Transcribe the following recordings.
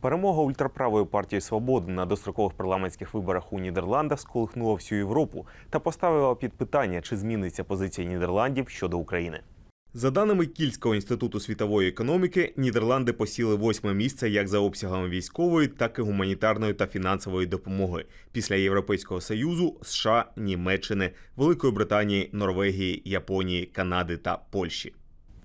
Перемога ультраправої партії Свободи на дострокових парламентських виборах у Нідерландах сколихнула всю Європу та поставила під питання, чи зміниться позиція Нідерландів щодо України. За даними Кільського інституту світової економіки, Нідерланди посіли восьме місце як за обсягами військової, так і гуманітарної та фінансової допомоги після Європейського союзу, США, Німеччини, Великої Британії, Норвегії, Японії, Канади та Польщі.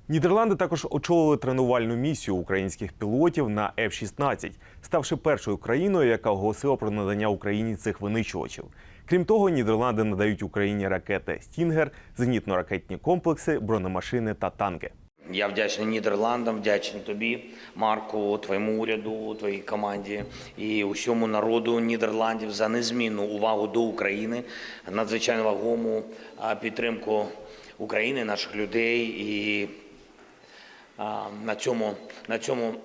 Нідерланди також очолили тренувальну місію українських пілотів на F-16, ставши першою країною, яка оголосила про надання Україні цих винищувачів. Крім того, Нідерланди надають Україні ракети Стінгер, зенітно-ракетні комплекси, бронемашини та танки. Я вдячний Нідерландам, вдячний тобі, Марку, твоєму уряду, твоїй команді і усьому народу Нідерландів за незмінну увагу до України, надзвичайно вагому підтримку України, наших людей і на цьому, на цьому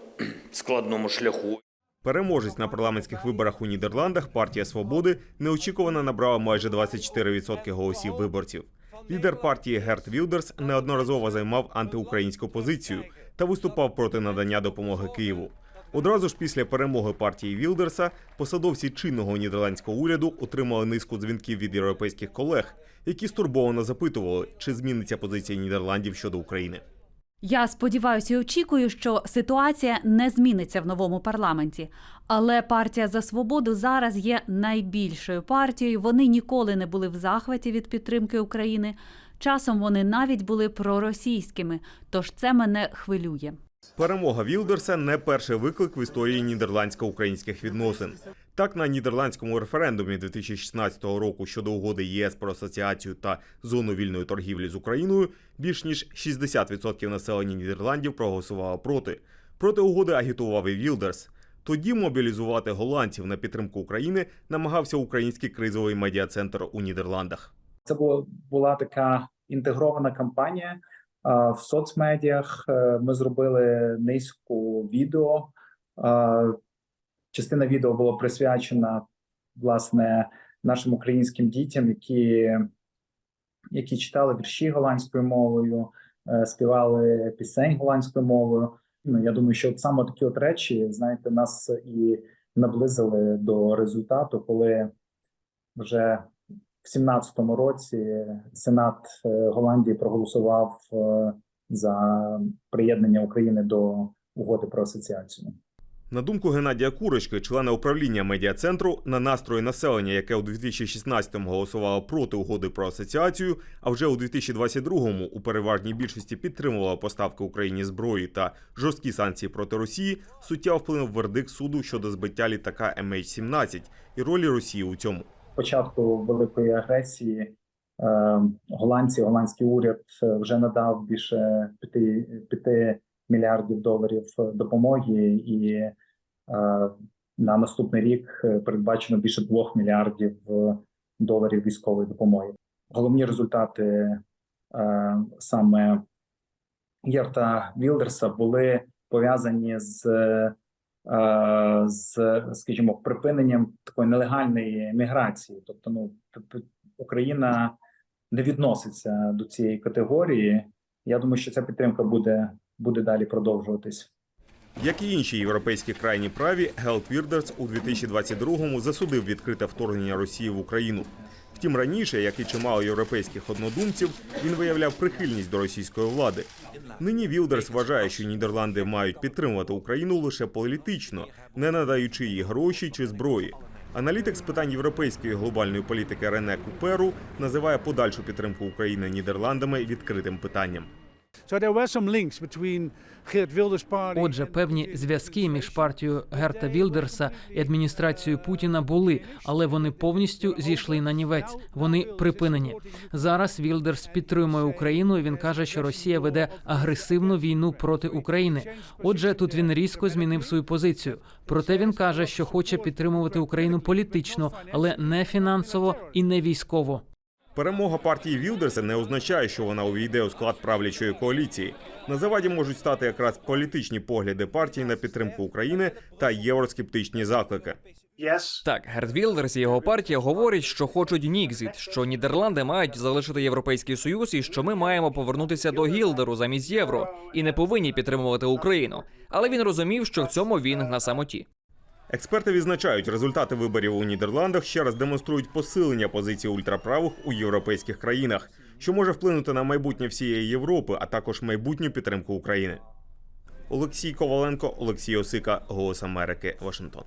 складному шляху. Переможець на парламентських виборах у Нідерландах партія Свободи неочікувано набрала майже 24% голосів виборців. Лідер партії Герт Вілдерс неодноразово займав антиукраїнську позицію та виступав проти надання допомоги Києву. Одразу ж після перемоги партії Вілдерса посадовці чинного нідерландського уряду отримали низку дзвінків від європейських колег, які стурбовано запитували, чи зміниться позиція Нідерландів щодо України. Я сподіваюся і очікую, що ситуація не зміниться в новому парламенті. Але партія за свободу зараз є найбільшою партією. Вони ніколи не були в захваті від підтримки України. Часом вони навіть були проросійськими. Тож це мене хвилює. Перемога Вілдерса не перший виклик в історії нідерландсько-українських відносин. Так, на нідерландському референдумі 2016 року щодо угоди ЄС про асоціацію та зону вільної торгівлі з Україною більш ніж 60% населення Нідерландів проголосувало проти. Проти угоди агітував і Вілдерс. Тоді мобілізувати голландців на підтримку України намагався український кризовий медіа-центр у Нідерландах. Це була, була така інтегрована кампанія в соцмедіях. Е, Ми зробили низку відео. Частина відео була присвячена власне нашим українським дітям, які, які читали вірші голландською мовою, е, співали пісень голландською мовою. Ну я думаю, що от саме такі от речі, знаєте, нас і наблизили до результату, коли вже в 17-му році Сенат е, Голландії проголосував е, за приєднання України до угоди про асоціацію. На думку Геннадія Курочки, члена управління медіа-центру, на настрої населення, яке у 2016-му голосувало проти угоди про асоціацію, а вже у 2022-му у переважній більшості підтримувало поставки Україні зброї та жорсткі санкції проти Росії, суттєво вплинув вердикт суду щодо збиття літака MH17 і ролі Росії у цьому. початку великої агресії е, голландці, голландський уряд вже надав більше 5, 5 мільярдів доларів допомоги, і е, на наступний рік е, передбачено більше 2 мільярдів е, доларів військової допомоги. Головні результати е, саме Єрта Вілдерса були пов'язані з е, з, скажімо, припиненням такої нелегальної міграції. Тобто, ну Україна не відноситься до цієї категорії. Я думаю, що ця підтримка буде, буде далі продовжуватись. Як і інші європейські крайні праві, Гелт Вірдерс у 2022-му засудив відкрите вторгнення Росії в Україну. Втім, раніше, як і чимало європейських однодумців, він виявляв прихильність до російської влади. Нині Вілдерс вважає, що Нідерланди мають підтримувати Україну лише політично, не надаючи їй гроші чи зброї. Аналітик з питань європейської глобальної політики Рене Куперу називає подальшу підтримку України Нідерландами відкритим питанням. Отже, певні зв'язки між партією Герта Вілдерса і адміністрацією Путіна були, але вони повністю зійшли на нівець. Вони припинені. Зараз Вілдерс підтримує Україну. і Він каже, що Росія веде агресивну війну проти України. Отже, тут він різко змінив свою позицію. Проте він каже, що хоче підтримувати Україну політично, але не фінансово і не військово. Перемога партії Вілдерса не означає, що вона увійде у склад правлячої коаліції. На заваді можуть стати якраз політичні погляди партії на підтримку України та євроскептичні заклики. Так, Герт Вілдерс і його партія говорять, що хочуть Нікзіт, що Нідерланди мають залишити європейський союз, і що ми маємо повернутися до Гілдеру замість євро і не повинні підтримувати Україну. Але він розумів, що в цьому він на самоті. Експерти відзначають, результати виборів у Нідерландах ще раз демонструють посилення позиції ультраправих у європейських країнах, що може вплинути на майбутнє всієї Європи, а також майбутню підтримку України. Олексій Коваленко, Олексій Осика, Голос Америки, Вашингтон.